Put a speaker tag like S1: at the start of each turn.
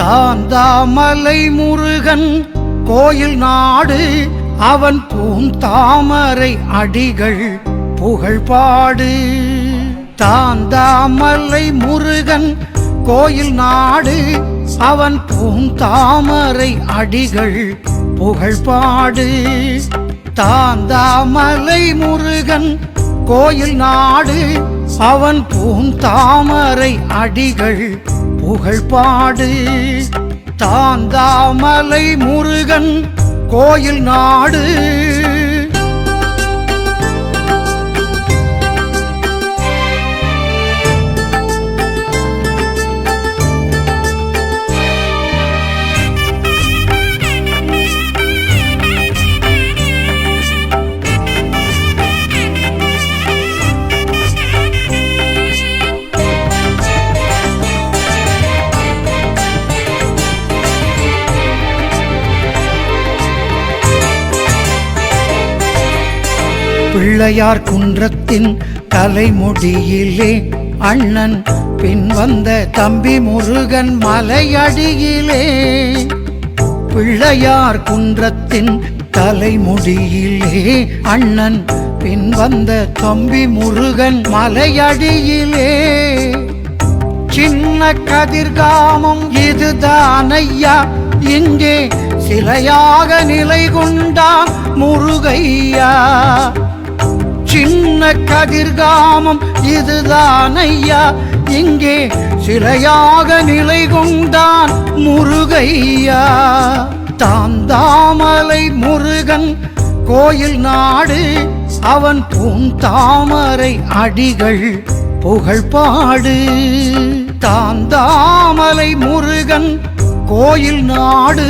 S1: தாந்தாமலை முருகன் கோயில் நாடு அவன் பூந்தாமரை அடிகள் புகழ்பாடு. தாந்தாமலை முருகன் கோயில் நாடு அவன் பூந்தாமரை அடிகள் புகழ்பாடு. தாந்தாமலை முருகன் கோயில் நாடு அவன் பூந்தாமரை அடிகள் புகழ் பாடு தாந்தாமலை முருகன் கோயில் நாடு. பிள்ளையார் குன்றத்தின் தலைமுடியிலே அண்ணன் பின் வந்த தம்பி முருகன் மலையடியிலே. பிள்ளையார் குன்றத்தின் தலைமுடியிலே அண்ணன் பின் வந்த தம்பி முருகன் மலையடியிலே. சின்ன கதிர்காமம் இதுதான் ஐயா இங்கே சிலையாக நிலை கொண்டான் முருகையா? சொன்ன கதிர்காமம் இதுதான் ஐயா இங்கே சிலையாக நிலை கொண்டான் முருகையா? தாந்தாமலை முருகன் கோயில் நாடு அவன் பூந்தாமரை அடிகள் புகழ்பாடு. தாந்தாமலை முருகன் கோயில் நாடு